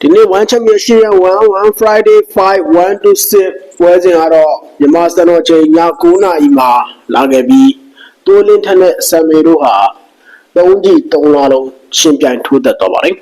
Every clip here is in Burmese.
ဒီနေ့1 championship ရဲ့1 1 Friday 5 1 to 6ပွဲစဉ်ကတော့မြန်မာစံတော်ချိန်ည9:00နာရီမှာလာခဲ့ပြီးတိုးလင်းထက်နဲ့ဆမ်မေတို့ဟာသုံးကြီးသုံးလာလုံးရှင်ပြိုင်ထိုးသက်တော့ပါတယ်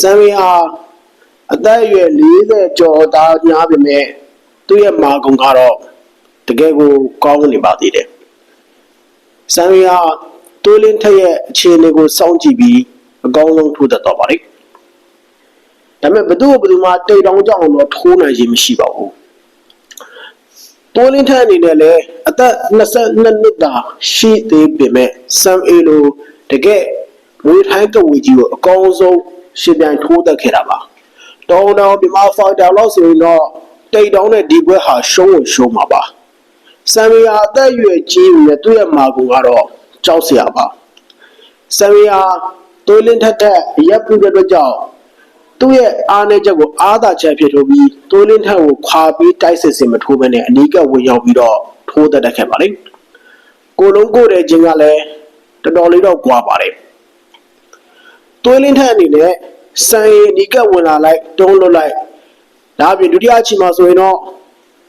ဆမ်မေဟာအသက်အရွယ်40ကျော်သားများပေမဲ့သူ့ရဲ့မာကုံကတော့တကယ်ကိုကောင်းနေပါသေးတယ်ဆမ်မေဟာတိုးလင်းထက်ရဲ့အခြေအနေကိုစောင့်ကြည့်ပြီးအကောင်းဆုံးထိုးသက်တော့ပါတယ် ဒါပေမဲ့ဘယ်သူ့ဘယ်သူမှတိတ်တောင်းကြအောင်တော့ထိုးနိုင်ခြင်းမရှိပါဘူးတိုးလင်းထက်အနေနဲ့လည်းအသက်22နှစ်သာရှိသေးပေမဲ့ဆမ်အေလိုတကယ်မွေးထိုင်းကဝေကြီးကိုအကောင်းဆုံးရှင်ပြန်ထိုးသက်ခဲ့တာပါတောင်းတောင်းဒီမှာဖိုင်တာလို့ဆိုရင်တော့တိတ်တောင်းတဲ့ဒီဘွဲဟာရှုံးဝင်ရှုံးမှာပါဆမ်မီယာအသက်အရွယ်ကြီးနေသူ့ရဲ့မာကူကတော့ကြောက်စရာပါဆမ်မီယာတိုးလင်းထက်ထက်ရပ်ပြုတဲ့အတွက်ကြောင့် သူ့ရဲ့အားနည်းချက်ကိုအားသာချက်ဖြစ်ထိုးပြီးတိုးလင်းထက်ကိုခွာပြီးတိုက်စစ်စင်မထိုးဘဲနဲ့အနီးကပ်ဝင်ရောက်ပြီးတော့ထိုးသက်တက်ခဲ့ပါလိမ့်ကိုလုံးကိုတဲ့ချင်းကလည်းတော်တော်လေးတော့ကွာပါတယ်တိုးလင်းထက်အနေနဲ့စံရီအနီးကပ်ဝင်လာလိုက်တုံးလွတ်လိုက်ဒါအပြင်ဒုတိယအချိန်မှာဆိုရင်တော့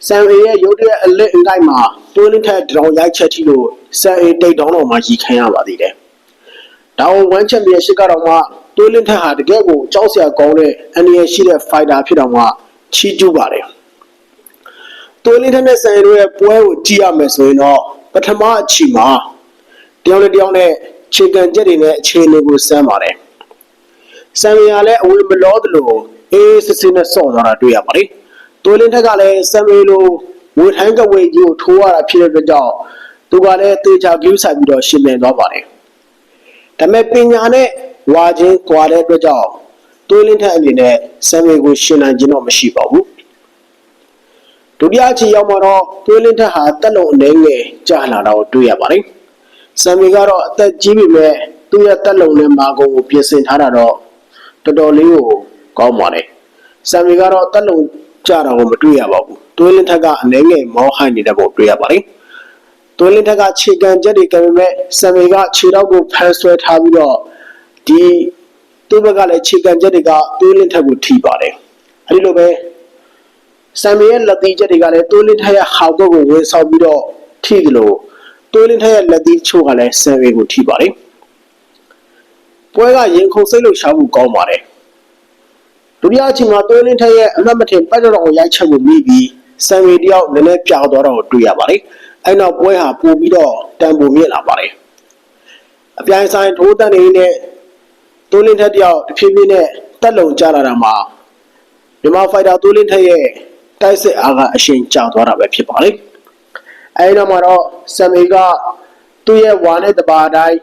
စံရီရဲ့ရုပ်တရက်အလစ်အကိုက်မှာတိုးလင်းထက်တောင်ရိုက်ချက်ထိလို့စံရီတိတ်တောင်းတော်မှာရီခံရပါသေးတယ်ဒါဝန်ဝမ်ချန်ပီယံရှစ်ကတော့မှ တိုးလင်းထက်ဟာတကယ်ကိုကြောက်စရာကောင်းတဲ့အန်ဒီရရှိတဲ့ဖိုင်တာဖြစ်တော့မှချီးကျူးပါတယ်တိုးလင်းထက်နဲ့စံရီတို့ရဲ့ပွဲကိုကြည့်ရမယ်ဆိုရင်တော့ပထမအချိန်မှာတယောက်နဲ့တယောက်နဲ့ခြေကန်ချက်တွေနဲ့အခြေအနေကိုစမ်းပါတယ်ဆမ်မီယာလည်းအဝေးမလောသလိုအေးစစ်စစ်နဲ့ဆော့သွားတာတွေ့ရပါတယ်။တိုးလင်းထက်ကလည်းဆမ်မီလိုဝေထိုင်းကဝေကြီးကိုထိုးရတာဖြစ်တဲ့အတွက်ကြောင့်သူကလည်းတေချာကျူးဆိုင်ပြီးတော့ရှင်းလင်းသွားပါတယ်။ဒါပေမဲ့ပညာနဲ့ ဝါချင်းကွာတဲ့အတွက်ကြောင့်တိုးလင်းထက်အနေနဲ့ဆမ်မီကိုရှင်းနိုင်ခြင်းတော့မရှိပါဘူး။ဒုတိယအချိန်ရောက်မှာတော့တိုးလင်းထက်ဟာတက်လုံအနေငယ်ကြာလာတာကိုတွေ့ရပါတယ်။ဆမ်မီကတော့အသက်ကြီးပြီမဲ့သူ့ရဲ့တက်လုံနဲ့မာကုံကိုပြင်ဆင်ထားတာတော့တော်တော်လေးကိုကောင်းပါတယ်ဆမ်မီကတော့တက်လုံကြတာကိုမတွေ့ရပါဘူးတွင်းလင်းထက်ကအနှဲငယ်မောင်းဟိုင်းနေတဲ့ပုံတွေ့ရပါတယ်တွင်းလင်းထက်ကခြေကန်ချက်တွေကပေမဲ့ဆမ်မီကခြေတော့ကိုဖန်ဆွဲထားပြီးတော့ ဒီသူ့ဘက်ကလည်းခြေကန်ချက်တွေကတွင်းလင်းထက်ကိုထိပါတယ်အဲဒီလိုပဲဆမ်မီရဲ့လက်သီးချက်တွေကလည်းတွင်းလင်းထက်ရဲ့ဟောက်ကိုဝင်ဆောင်ပြီးတော့ထိတယ်လို့တွင်းလင်းထက်ရဲ့လက်သီးချို့ကလည်းဆမ်မီကိုထိပါတယ်ပွဲကရင်ခုန်စိတ်လို့ရှားမှုကောင်းပါတယ်ဒုတိယအချိန်မှာတွဲလင်းထက်ရဲ့အမှတ်မထင်ပတ်တော်ရိုက်ချက်ကိုမိပြီးဆန်ရီတယောက်နည်းနည်းပြောင်းသွားတော့တွေ့ရပါတယ်အဲ့နောက်ပွဲဟာပို့ပြီးတော့တန်ပိုမြင့်လာပါတယ်အပြိုင်ဆိုင်ထိုးတန်နေနဲ့ တွဲလင်းထက်တယောက်တစ်ဖြည်းဖြည်းနဲ့တက်လုံကျလာတာမှာမြန်မာဖိုက်တာတွဲလင်းထက်ရဲ့တိုက်စစ်အားကအရှင်ကျသွားတာပဲဖြစ်ပါတယ်အဲ့နောက်မှာတော့ဆမ်မီကသူ့ရဲ့ဝါနဲ့တပါတိုင်း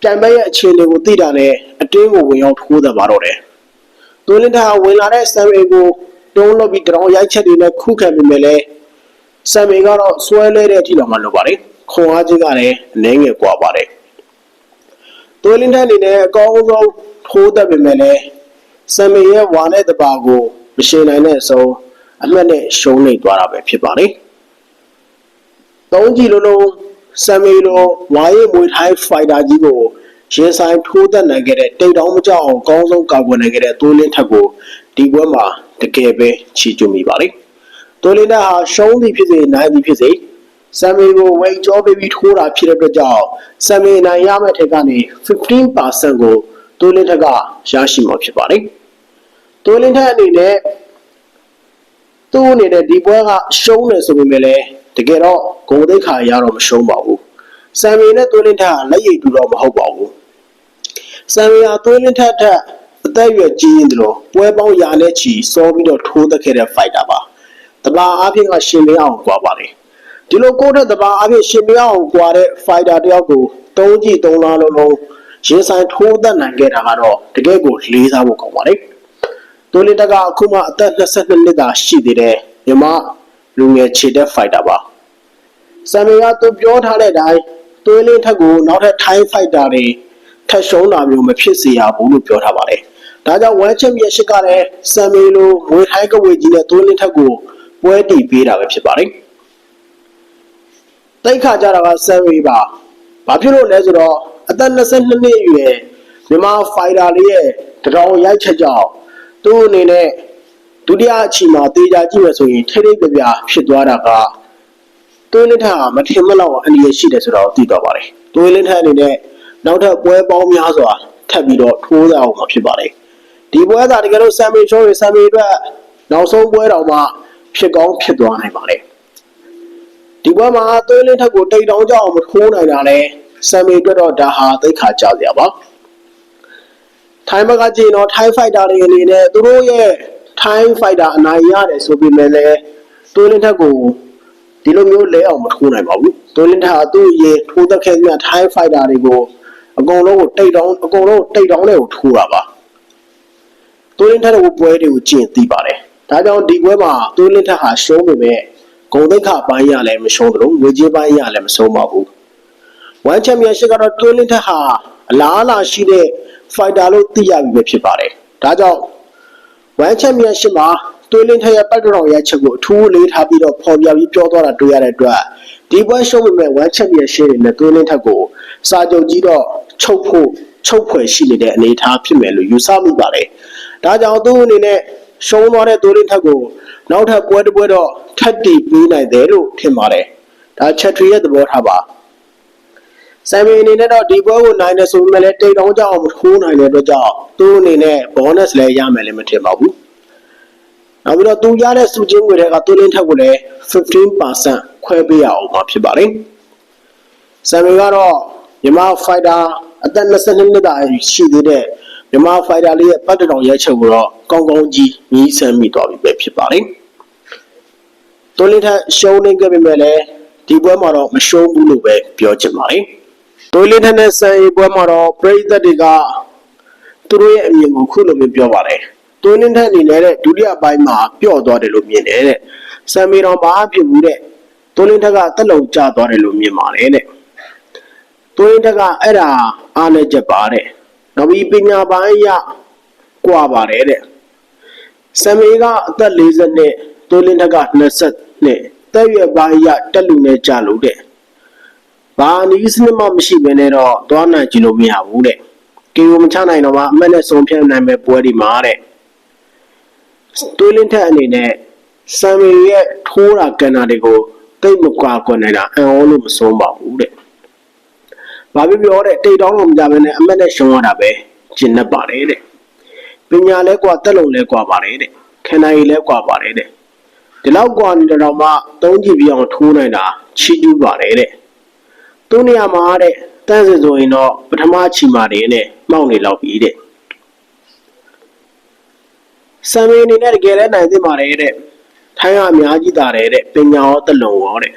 ပြိုင်ပွဲရဲ့အခြေအနေကိုသိတာနဲ့အတင်းကိုဝင်ရောက်ထိုးတယ်ပါတော့တယ်။တိုးလင်းတာဝင်လာတဲ့ဆမ်မေကိုတုံးလို့ပြီးကြောင်ရိုက်ချက်တွေနဲ့ခုခံပြီးမြဲလဲဆမ်မေကတော့ဆွဲလဲတဲ့အထိတော့မှလုပ်ပါတယ်။ခွန်အားကြီးကလည်းအနေငယ်ကွာပါတယ်။ တိုးလင်းတဲ့အနေနဲ့အကောင်းဆုံးထိုးတတ်ပေမဲ့လည်းဆမ်မေရဲ့ဝါနဲ့တပါကိုမရှင်းနိုင်တဲ့အဆုံးအမှတ်နဲ့ရှုံးနေသွားတာပဲဖြစ်ပါတယ်။သုံးကြည့်လုံးလုံးဆမ်မီလိုဝါရဲမွေထိုင်းဖိုင်တာကြီးကိုရင်ဆိုင်ထိုးသက်နိုင်ခဲ့တဲ့တိတ်တောင်မကြောက်အောင်အကောင်းဆုံးကာကွယ်နိုင်ခဲ့တဲ့တိုးလင်းထက်ကိုဒီပွဲမှာတကယ်ပဲချီးကျူးမိပါလိမ့်တိုးလင်းထက်ဟာရှုံးသည်ဖြစ်စေနိုင်သည်ဖြစ်စေ ဆမ်မီကိုဝိတ်ကြောပေးပြီးထိုးတာဖြစ်တဲ့အတွက်ကြောင့်ဆမ်မီနိုင်ရမယ့်ထက်ကနေ15%ကိုတိုးလင်းထက်ကရရှိမှာဖြစ်ပါလိမ့်တိုးလင်းထက်အနေနဲ့သူ့အနေနဲ့ဒီပွဲကရှုံးတယ်ဆိုပေမဲ့လည်းတကယ်တော့ဂုံသိက္ခာရတော့မရှုံးပါဘူးဆမ်မီနဲ့သွေးလင်းထက်လက်ရည်တူတော့မဟုတ်ပါဘူးဆမ်မီဟာသွေးလင်းထက်ထက်အသက်အရွယ်ကြီးရင်တို့ပွဲပေါင်းရာနဲ့ချီစောပြီးတော့ထိုးသက်ခဲ့တဲ့ဖိုက်တာပါတဘာအားဖြင့်ကရှင်မင်းအောင်ကွာပါတယ် ဒီလိုကိုတဲ့တဘာအားဖြင့်ရှင်မင်းအောင်ကွာတဲ့ဖိုက်တာတယောက်ကိုတုံးကြည့်တုံးလားလုံးလုံးရင်ဆိုင်ထိုးသက်နိုင်ခဲ့တာကတော့တကယ်ကိုလေးစားဖို့ကောင်းပါတယ်တိုးလင်းတက်ကအခုမှအသက်22နှစ်သာရှိသေးတယ်မြမလူငယ်ခြေတက်ဖိုက်တာပါဆမ်မီကသူပြောထားတဲ့အတိုင်းသွေးလင်းထက်ကိုနောက်ထပ်ထိုင်းဖိုက်တာတွေထက်ရှုံးတာမျိုးမဖြစ်စေရဘူးလို့ပြောထားပါတယ်ဒါကြောင့်ဝမ်ချန်ပီယံရှစ်ကလည်းဆမ်မီလိုငွေထိုင်းကဝေကြီးနဲ့သွေးလင်းထက်ကိုပွဲတည်ပေးတာပဲဖြစ်ပါတယ် တိတ်ခါကြတာကဆမ်မီပါဘာဖြစ်လို့လဲဆိုတော့အသက်22နှစ်အရွယ်မြန်မာဖိုက်တာလေးရဲ့တတော်ရိုက်ချက်ကြောင့်သူ့အနေနဲ့ဒုတိယအချီမှာတေချာကြည့်မယ်ဆိုရင်ထိထိပြပြဖြစ်သွားတာကတွင်းလင်းထက်ကမထင်မလောက်အန္တရာယ်ရှိတယ်ဆိုတော့သိတော့ပါတယ်တွင်းလင်းထက်အနေနဲ့နောက်ထပ်ပွဲပေါင်းများစွာထပ်ပြီးတော့ထိုးရအောင်မှာဖြစ်ပါတယ်ဒီပွဲသာတကယ်လို့ဆမ်မီချိုးရဆမ်မီအတွက်နောက်ဆုံးပွဲတော်မှာဖြစ်ကောင်းဖြစ်သွားနိုင်ပါတယ် ဒီပွဲမှာတွင်းလင်းထက်ကိုတိတ်တောင်းကြအောင်မထိုးနိုင်တာလဲဆမ်မီအတွက်တော့ဒါဟာသိခါကြစရာပါထိုင်းဘက်ကကြည့်တော့ထိုင်းဖိုက်တာတွေအနေနဲ့သူတို့ရဲ့ထိုင်းဖိုက်တာအနိုင်ရတယ်ဆိုပေမဲ့လည်းတွင်းလင်းထက်ကိုဒီလိုမျိုးလဲအောင်မထိုးနိုင်ပါဘူးတွင်းလင်းထက်ကသူ့ရေထိုးသက်ခဲ့တဲ့ထိုင်းဖိုက်တာတွေကိုအကုန်လုံးကိုတိတ်တောင်းအကုန်လုံးတိတ်တောင်းတဲ့ကိုထိုးတာပါတွင်းလင်းထက်ကိုပွဲတွေကိုကျင့်သိပါတယ်ဒါကြောင့်ဒီပွဲမှာတွင်းလင်းထက်ဟာရှုံးပေမဲ့ ဂုံသိက္ခပိုင်းရလည်းမရှုံးသလိုငွေကြေးပိုင်းရလည်းမဆုံးပါဘူးဝမ်ချန်ပီယံရှစ်ကတော့တွင်းလင်းထက်ဟာအလားအလာရှိတဲ့ဖိုက်တာလို့သိရပြီပဲဖြစ်ပါတယ်ဒါကြောင့်ဝမ်ချန်ပီယံရှစ်မှာတွင်းလင်းထက်ရဲ့ပတ်တော်ရဲ့ချက်ကိုအထူးလေးထားပြီးတော့ပေါ်ပြပြီးပြောသွားတာတွေ့ရတဲ့အတွက်ဒီပွဲရှုံးပေမဲ့ဝမ်ချန်ပီယံရှစ်နဲ့တွင်းလင်းထက်ကိုစာချုပ်ကြီးတော့ချုပ်ဖို့ချုပ်ဖွယ်ရှိနေတဲ့အနေအထားဖြစ်မယ်လို့ယူဆမိပါတယ်ဒါကြောင့်သူ့အနေနဲ့ ရှုံးသွားတဲ့တွင်းလင်းထက်ကိုနောက်ထပ်ပွဲတစ်ပွဲတော့ထပ်တည်ပြီးနိုင်တယ်လို့ထင်ပါတယ်ဒါချက်ထရီရဲ့သဘောထားပါဆိုင်မီအနေနဲ့တော့ဒီပွဲကိုနိုင်တယ်ဆိုပေမဲ့လည်းတိတ်တောင်းကြအောင်မထိုးနိုင်တဲ့အတွက်ကြောင့်သူ့အနေနဲ့ bonus လည်းရမယ်လည်းမထင်ပါဘူး။နောက်ပြီးတော့သူရတဲ့စုချင်းငွေတွေကသူ့လင်းထက်ကိုလည်း15%ခွဲပေးရအောင်မှာဖြစ်ပါတယ်။ဆိုင်မီကတော့မြန်မာဖိုက်တာအသက်22နှစ်သားရှိသေးတဲ့ မြန်မာဖိုက်တာလေးရဲ့ပတ်တတော်ရဲချက်ကိုတော့ကောင်းကောင်းကြီးညီးဆန်းမိသွားပြီပဲဖြစ်ပါတယ်။သူ့လင်းထက်ရှုံးနေခဲ့ပေမဲ့လည်းဒီပွဲမှာတော့မရှုံးဘူးလို့ပဲပြောချင်ပါတယ်။ဒိုလင်းထက်နဲ့ဆန်ရီပွဲမှာတော့ပရိသတ်တွေကသူတို့ရဲ့အမြင်ကိုခုလိုမျိုးပြောပါတယ်။ဒိုလင်းထက်အနေနဲ့တဲ့ဒုတိယပိုင်းမှာပျော့သွားတယ်လို့မြင်တယ်တဲ့။ဆန်မီတော်မအားဖြစ်ဘူးတဲ့။ဒိုလင်းထက်ကတက်လုံကျသွားတယ်လို့မြင်ပါတယ်တဲ့။ဒိုလင်းထက်ကအဲ့ဒါအားနဲ့ချက်ပါတဲ့။ နောက်ပြီးပညာပိုင်းရကွာပါတယ်တဲ့။ဆန်မီကအသက်40နှစ်ဒိုလင်းထက်က20နှစ်တက်ရွယ်ပိုင်းရတက်လူနဲ့ကြလို့တဲ့။ဘာနီးစနစ်မှမရှိဘဲနဲ့တော့သွားနိုင်ကြည့်လို့မရဘူးတဲ့ကီယိုမချနိုင်တော့မှအမက်နဲ့ဆုံးဖြတ်နိုင်မဲ့ပွဲဒီမှာတဲ့တွေးလင်းထက်အနေနဲ့ဆမ်မီရဲ့ထိုးတာကန်တာတွေကိုတိတ်မကွာကွန်နေတာအံ့ဩလို့မဆုံးပါဘူးတဲ့ ဘာဖြစ်ပြောတဲ့တိတ်တောင်းလို့မကြဘဲနဲ့အမက်နဲ့ရှုံးရတာပဲကျင်납ပါတယ်တဲ့ပညာလဲကွာတက်လုံလဲကွာပါတယ်တဲ့ခန္ဓာရည်လဲကွာပါတယ်တဲ့ဒီလောက်ကွာနေတော့မှသုံးကြည့်ပြီးအောင်ထိုးနိုင်တာချီးကျူးပါတယ်တဲ့သူ့နေရာမှာတဲ့တန်းစင်ဆိုရင်တော့ပထမချီမာတယ်နဲ့မှောက်နေလောက်ပြီတဲ့ဆမ်မီအနေနဲ့တကယ်လဲနိုင်သင့်ပါတယ်တဲ့ထိုင်းကအများကြီးတာတယ်တဲ့ပညာရောတလုံရောတဲ့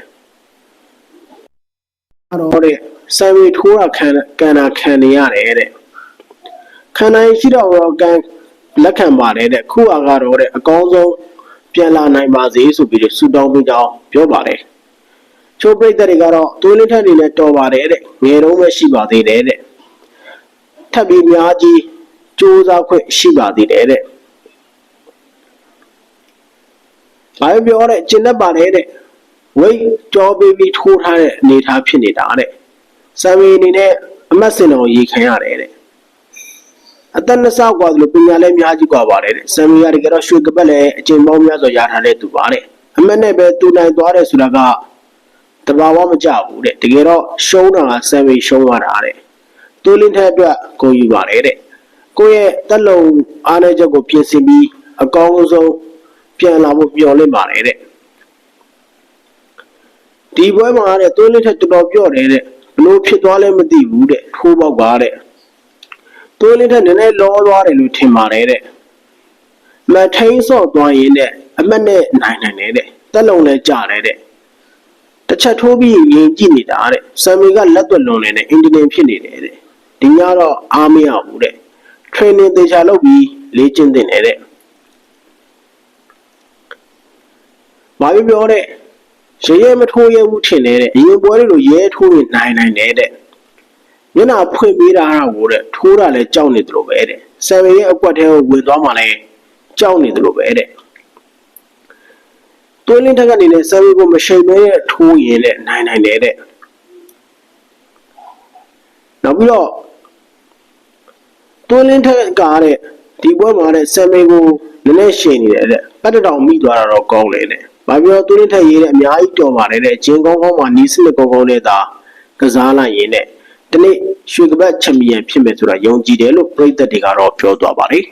အဲ့တော့တဲ့ဆမ်မီထိုးတာခံကန်တာခံနေရတယ်တဲ့ခံနိုင်ရှိတော့ရောကန်လက်ခံပါတယ်တဲ့ခုအားကတော့တဲ့အကောင်းဆုံးပြန်လာနိုင်ပါစေဆိုပြီးဆူတောင်းပေးကြောင်းပြောပါတယ်ချိုးပိတ်တဲ့တွေကတော့သွေးလင်းထက်နေနဲ့တော်ပါတယ်တဲ့ငယ်တော့ပဲရှိပါသေးတယ်တဲ့ထပ်ပြီးများကြီးစူးစမ်းခွင့်ရှိပါသေးတယ်တဲ့ဘာပြောတဲ့ကျင်တတ်ပါတယ်တဲ့ ဝိတ်ကြောပေးပြီးထိုးထားတဲ့အနေထားဖြစ်နေတာတဲ့ဆံမီအနေနဲ့အမတ်စင်တော်ရေခံရတယ်တဲ့အသက်နှစ်ဆกว่าလို့ပညာလည်းအများကြီးกว่าပါတယ်တဲ့ဆံမီကတကယ်တော့ရွှေကပတ်လည်းအကျဉ်းပေါင်းများစွာရထားတဲ့သူပါတဲ့အမတ်နဲ့ပဲတူနိုင်သွားတယ်ဆိုတာကတဘာဝမကြဘူးတဲ့တကယ်တော့ရှုံးတာကဆယ်ပေရှုံးသွားတာတဲ့တိုးလင်းထက်အတွက်ကိုယူပါတယ်တဲ့ကိုယ့်ရဲ့တက်လုံအားနည်းချက်ကိုပြင်ဆင်ပြီးအကောင်းဆုံးပြန်လာဖို့မျှော်လင့်ပါတယ်တဲ့ ဒီပွဲမှာတဲ့တိုးလင်းထက်တော်တော်ပြော့တယ်တဲ့ဘလို့ဖြစ်သွားလဲမသိဘူးတဲ့ထိုးပေါက်ပါတဲ့တိုးလင်းထက်နည်းနည်းလောသွားတယ်လို့ထင်ပါတယ်တဲ့မထိန်ဆော့သွားရင်တဲ့အမက်နဲ့နိုင်နိုင်တယ်တဲ့တက်လုံလည်းကြတယ်တဲ့တစ်ချက်ထိုးပြီးငြိမ်ကြည့်နေတာတဲ့ဆမ်မီကလက်သွက်လွန်နေတဲ့အင်ဂျင်နီဖြစ်နေတယ်တဲ့ဒီညတော့အားမရဘူးတဲ့ training တေချာလုပ်ပြီးလေ့ကျင့်သင့်တယ်တဲ့ဘာပြောပြောတဲ့ ရေရဲမထိုးရဘူးထင်တယ်တဲ့အရင်ပွဲတွေလိုရဲထိုးနေနိုင်နိုင်တယ်တဲ့မျက်နှာဖွင့်ပေးတာကိုတဲ့ထိုးတာလည်းကြောက်နေတယ်လို့ပဲတဲ့ဆယ်ရဲ့အကွက်ထဲကိုဝင်သွားမှလည်းကြောက်နေတယ်လို့ပဲတဲ့တွင်းလင်းထက်ကနေလည်းဆယ်ဝီကိုမရှိန်မဲထိုးရင်လည်းနိုင်နိုင်တယ်တဲ့နောက်ပြီးတော့တွင်းလင်းထက်ကတဲ့ဒီပွဲမှာတဲ့ဆမ်မေကိုနည်းနည်းရှင်နေတယ်တဲ့ပတ်တတောင်မိသွားတာတော့ကောင်းတယ်တဲ့ ဘာပြောသူနဲ့ထက်ရေးတဲ့အများကြီးတော်ပါတယ်တဲ့ဂျင်းကောင်းကောင်းမှာနီးစနစ်ကောင်းကောင်းနဲ့သာကစားလိုက်ရင်တဲ့ဒီနေ့ရွှေကပတ်ချန်ပီယံဖြစ်မယ်ဆိုတာယုံကြည်တယ်လို့ပြည်သက်တွေကတော့ပြောသွားပါတယ်